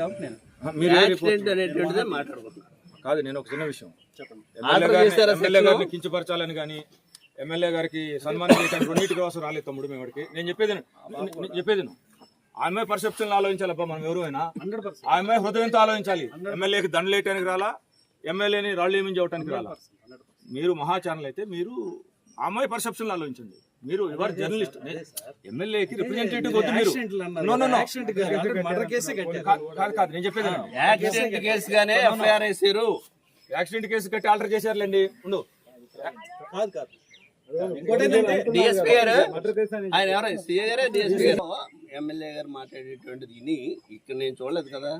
కాబట్టి నేను. మీరు ఏ రిపోర్ట్ యాక్సిడెంట్ అనేటువంటిదే మాట్లాడుకుంటున్నారు కాదు నేను ఒక చిన్న విషయం. చేశారా ఎమ్మెల్యే? గారిని కించపరచాలని కానీ ఎమ్మెల్యే గారికి సన్మానం చేయడానికి రెండింటి కోసం రాలేదు తమ్ముడు నేను చెప్పేది విను. నేను చెప్పేది విను. ఆమె పర్సెప్షన్ ఆలోచించాలి అబ్బా మనం ఎవరైనా హండ్రెడ్ పర్సెంట్. ఆమె హృదయంతో ఆలోచించాలి. ఎమ్మెల్యేకి దండలేయటానికి రాలా ఎమ్మెల్యేని రాళ్ళు ఏమించవటానికి రాలా. మీరు మహా ఛానల్ అయితే మీరు ఆ అమ్మాయి పర్సెప్షన్ ఆలోచించండి. మీరు జర్నలిస్ట్? ఎమ్మెల్యేకి రిప్రజెంటేటివ్ వద్దు మీరు. యాక్సిడెంట్ కాదు, ఆల్రెడీ మర్డర్ కేసే కట్టారు. కాదు కాదు, నేను చెప్పేది. యాక్సిడెంట్ కేసుగానే ఎఫ్ఐఆర్ వేసారు యాక్సిడెంట్ కేసు కట్టి ఆల్టర్ చేశారులేండి. ఉండు. కాదు కాదు. ఇంకోటి ఏంటంటే డిఎస్పీ గారు ఆయన ఎవరు? సీఏ గారే? డిఎస్పీ గారు? ఎమ్మెల్యే గారు మాట్లాడేటువంటిది విని ఇక్కడ నేను చూడలేదు కదా.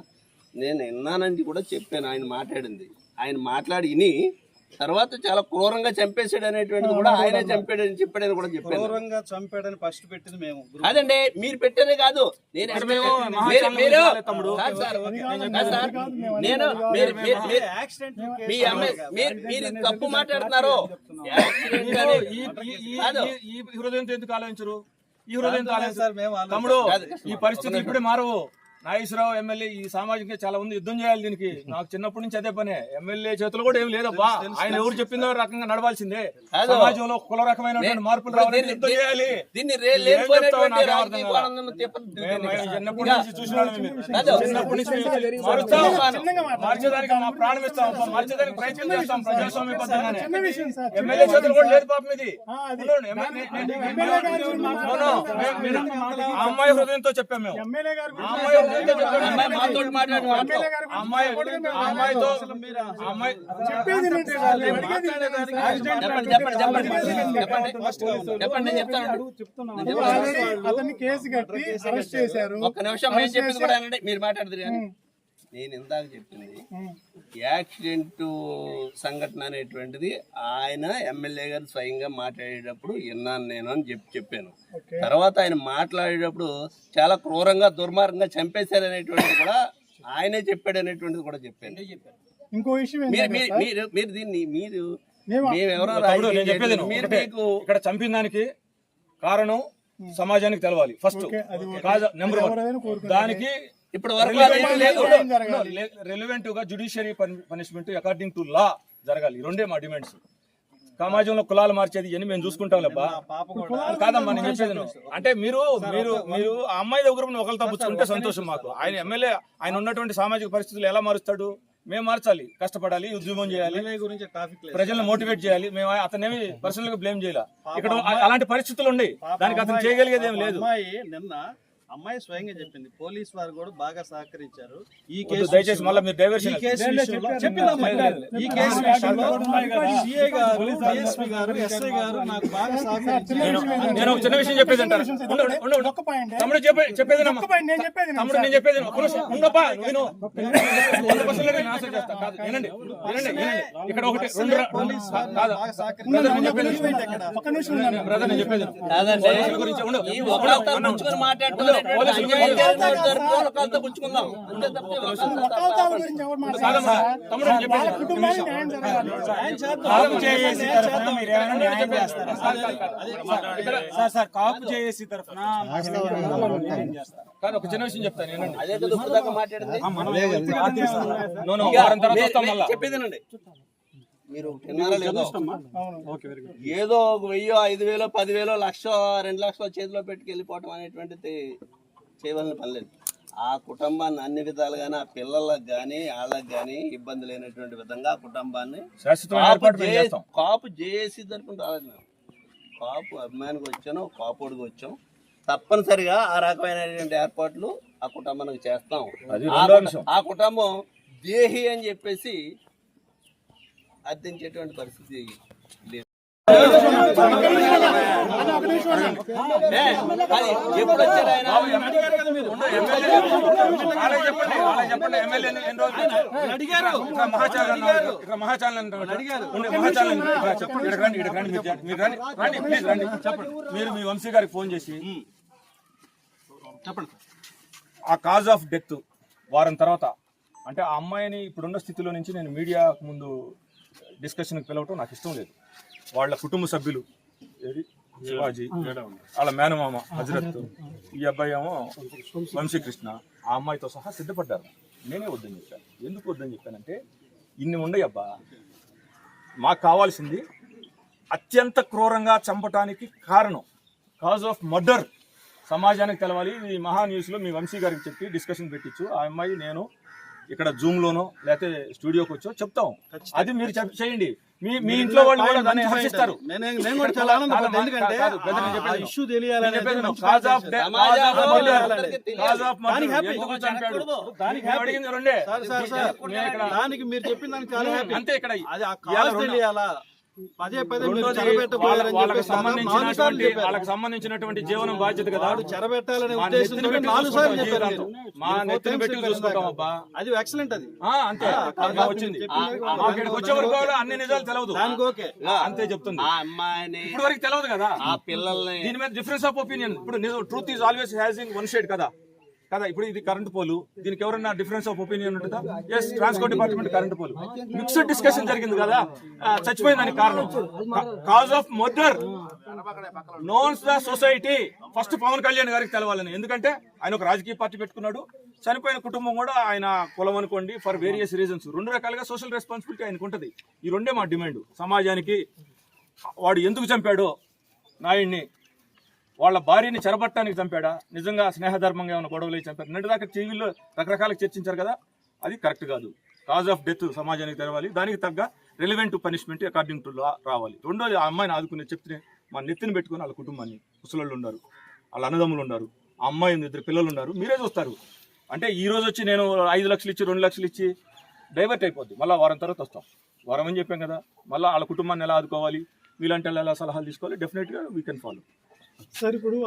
నేను విన్నానని కూడా చెప్పాను. ఆయన మాట్లాడింది. ఆయన మాట్లాడి విని తర్వాత చాలా క్రూరంగా చంపేశాడు అనేటువంటిది కూడా ఆయనే చంపాడని చెప్పాడని కూడా చెప్పాను. క్రూరంగా చంపాడని ఫస్ట్ పెట్టింది మేము. కాదండి మీరు పెట్టేదే కాదు. నేను మీరు- మీరు. నేను మీ తప్పు మాట్లాడుతున్నారు. ఈ హృదయంతో ఎందుకు ఆలోచించరు? ఈ హృదయంతో సార్ ఆలోచించరు. మేము ఆలోచించాం. తమ్ముడు. ఈ పరిస్థితి ఇప్పుడే మారవు. నాగేశ్వరరావు ఎమ్మెల్యే ఈ సామాజిక చాలా ఉంది యుద్ధం చేయాలి దీనికి. నాకు చిన్నప్పటి నుంచి అదే పనే. ఎమ్మెల్యే చేతులు కూడా ఏం లేదబ్బా. ఆయన ఎవరు చెప్పిందో రకంగా నడవాల్సిందే. సమాజంలో కుల రకమైనటువంటి నే- మార్పులు ఇప్పుడు రావాలంటే దీన్ని- యుద్ధం చేయాలి చిన్నప్పటి నుంచి చూసిన. చిన్నప్పటి నుంచి మా ప్రాణం ఇస్తాం. ప్రయత్నం చేస్తాం. ప్రజాస్వామ్య. ఎమ్మెల్యే చేతులు కూడా లేదు పాపం ఇది. అమ్మాయి హృదయంతో చెప్పాం మేము. ఎమ్మెల్యే గారు ఆ అమ్మాయి మాతో మాట్లాడిన అమ్మాయి అమ్మాయితో అమ్మాయి చెప్పండి చెప్పండి చెప్పండి చెప్పండి నేను చెప్తాను అతన్ని కేసు కట్టి అరెస్ట్ చేశారు ఒక్క నిమిషం చెప్పింది కూడా మీరు మాట్లాడుతున్నారు కానీ నేను ఇందాక చెప్పింది. యాక్సిడెంట్ సంఘటన అనేటువంటిది ఆయన ఎమ్మెల్యే గారు స్వయంగా మాట్లాడేటప్పుడు విన్నాను నేను అని చెప్పి చెప్పాను. తర్వాత ఆయన మాట్లాడేటప్పుడు చాలా క్రూరంగా దుర్మార్గంగా చంపేశారు అనేటువంటిది కూడా ఆయనే చెప్పాడు అనేటువంటిది కూడా చెప్పాను. ఇంకో విషయం మీరు మీరు మీరు మీరు దీన్ని మీరు. మీరు. మీకు ఇక్కడ చంపిన దానికి కారణం సమాజానికి తెలవాలి. First number one. దానికి ఇప్పుడు? రెలివెంట్గా judiciary punishment according to law జరగాలి. రెండే మా డిమాండ్స్ సమాజంలో కులాలు మార్చేది ఇవన్నీ మేము చూసుకుంటాం లేబ్బా. కాదమ్మా నేను చెప్పేది. అంటే మీరు మీరు మీరు ఆ అమ్మాయి దగ్గర ఒకరు తప్పుకుంటే సంతోషం మాకు. ఆయన ఎమ్మెల్యే ఆయన ఉన్నటువంటి సామాజిక పరిస్థితులు ఎలా మారుస్తాడు? మేము మార్చాలి కష్టపడాలి ఉద్యమం చేయాలి. ప్రజలను మోటివేట్ చేయాలి. మేము అతనేమి పర్సనల్గా బ్లేమ్ చేయాలి? ఇక్కడ అలాంటి పరిస్థితులు ఉన్నాయి. దానికి అతను చేయగలిగేది ఏం లేదు. అమ్మాయి నిన్న అమ్మాయి స్వయంగా చెప్పింది. పోలీస్ వారు కూడా బాగా సహకరించారు. ఈ కేసు దయచేసి మళ్ళీ మీరు డైవర్షన్ ఈ కేసు విషయంలో చెప్పిందమ్మా ఈ కేసు విషయంలో సిఐ గారు డిఎస్పీ గారు ఎస్ఐ గారు నాకు బాగా సహకరించారు. నేను నేను ఒక చిన్న విషయం చెప్పేది అంటారు? తమ్ముడు చెప్పేది తమ్ముడు నేను చెప్పేది పర్సెంట్ నేను వినండి వినండి ఇక్కడ ఒకటి రెండు కాదు. బ్రదర్ నేను చెప్పేది గురించి ఉండు. నేను కాపు చేసి తరఫున మీరు ఏమైనా న్యాయం చేస్తారా సార్ సార్ కాపు చేసి తరఫున కాదు ఒక చిన్న విషయం చెప్తాను అదే మీరు తిన్నారా లేదో. అవును. ఏదో ఒక వెయ్యో ఐదు వేలో పదివేలో లక్ష రెండు లక్షల చేతిలో పెట్టుకు వెళ్ళిపోవటం అనేటువంటిది చేయవలసిన పని లేదు. ఆ కుటుంబాన్ని అన్ని విధాలుగానే ఆ పిల్లలకు కానీ వాళ్ళకి కానీ ఇబ్బంది లేనటువంటి విధంగా ఆ కుటుంబాన్ని కాపు జేఏసీ తరపున రాలేదు మేము. కాపు అభిమానికి వచ్చాను కాపుడికి వచ్చాం. తప్పనిసరిగా ఆ రకమైనటువంటి ఏర్పాట్లు ఆ కుటుంబానికి చేస్తాం. ఆ కుటుంబం దేహి అని చెప్పేసి అర్థించేటువంటి పరిస్థితి లేదు. ఎప్పుడు వచ్చారు ఆయన? మీరు. మీ వంశీ గారికి ఫోన్ చేసి చెప్పండి. ఆ కాజ్ ఆఫ్ డెత్ వారం తర్వాత అంటే ఆ అమ్మాయిని ఇప్పుడున్న స్థితిలో నుంచి నేను మీడియా ముందు డిస్కషన్కి పిలవటం నాకు ఇష్టం లేదు. వాళ్ళ కుటుంబ సభ్యులు ఏది? శివాజీ వాళ్ళ మేనమామ హజరత్ ఈ అబ్బాయి ఏమో వంశీకృష్ణ ఆ అమ్మాయితో సహా సిద్ధపడ్డారు. నేనే వద్దని చెప్పాను. ఎందుకు వద్దని చెప్పానంటే ఇన్ని ఉండయి అబ్బా. మాకు కావాల్సింది అత్యంత క్రూరంగా చంపటానికి కారణం కాజ్ ఆఫ్ మర్డర్. సమాజానికి తెలవాలి. ఇది మహా న్యూస్లో మీ వంశీ గారికి చెప్పి డిస్కషన్ పెట్టించు. ఆ అమ్మాయి నేను ఇక్కడ జూమ్లోనో లేకపోతే స్టూడియోకి వచ్చో చెప్తాం. అది మీరు చేయండి. మీ మీ ఇంట్లో వాళ్ళు కూడా దాన్ని హర్షిస్తారు. ఇష్యూ తెలియాలని. దానికి మీరు చెప్పిన దానికి చాలా హ్యాపీ అంతే ఇక్కడ. తెలియాలా? పదే పదే వాళ్ళకి సంబంధించినటువంటి చెప్పారు. వాళ్ళకి సంబంధించినటువంటి జీవనం బాధ్యత కదా? చెరబెట్టాలనే మా ఉద్దేశంతో నెత్తిన పెట్టి అది ఎక్సలెంట్ అది. అంతే. వచ్చింది. మాకు వచ్చే వరకు అన్ని నిజాలు తెలియదు దానికి ఓకే. అంతే చెప్తుంది. ఆ అమ్మాయిని ఇప్పుడు వరకు తెలియదు కదా? ఆ పిల్లల్ని దీని మీద డిఫరెన్స్ ఆఫ్ ఒపీనియన్ ఇప్పుడు truth is always has in one shade కదా? కదా ఇప్పుడు ఇది కరెంట్ పోలు దీనికి ఎవరన్నా డిఫరెన్స్ ఆఫ్ ఒపీనియన్ ఉంటుందా? Yes transport department current pole mixed discussion జరిగింది కదా. ఆ, చచ్చిపోయిందని కారణం. Cause of murder knows the society first Pawan Kalyan గారికి తెలవాలని. ఎందుకంటే ఆయన ఒక రాజకీయ పార్టీ పెట్టుకున్నాడు. చనిపోయిన కుటుంబం కూడా ఆయన కులం అనుకోండి ఫర్ వేరియస్ రీజన్స్ రెండు రకాలుగా సోషల్ రెస్పాన్సిబిలిటీ ఆయనకు ఉంటుంది. ఈ రెండే మా డిమాండ్ సమాజానికి వాడు ఎందుకు చంపాడో నాయుడిని వాళ్ళ భార్యని చెరబట్టడానికి చంపాడా? నిజంగా స్నేహధర్మంగా ఏమైనా గొడవలు చంపారు నిన్నటి దాకా టీవీలో రకరకాల చర్చించారు కదా? అది కరెక్ట్ కాదు. కాజ్ ఆఫ్ డెత్ సమాజానికి తెరవాలి. దానికి తగ్గ relevant punishment according to law రావాలి. రెండోది ఆ అమ్మాయిని ఆదుకునే చెప్తే మా నెత్తిని పెట్టుకుని వాళ్ళ కుటుంబాన్ని ముసలోళ్ళు ఉన్నారు వాళ్ళ అన్నదమ్ములు ఉన్నారు ఆ అమ్మాయి ఉంది, ఇద్దరు పిల్లలు ఉన్నారు మీరే చూస్తారు. అంటే ఈ రోజు వచ్చి నేను ఐదు లక్షలు ఇచ్చి రెండు లక్షలు ఇచ్చి డైవర్ట్ అయిపోద్ది. మళ్ళీ వారం తర్వాత వస్తాం. వారం అని చెప్పాం కదా? మళ్ళీ వాళ్ళ కుటుంబాన్ని ఎలా ఆదుకోవాలి? వీళ్ళంటే ఎలా సలహాలు తీసుకోవాలి? డెఫినెట్గా వీ కెన్ ఫాలో సార్ ఇప్పుడు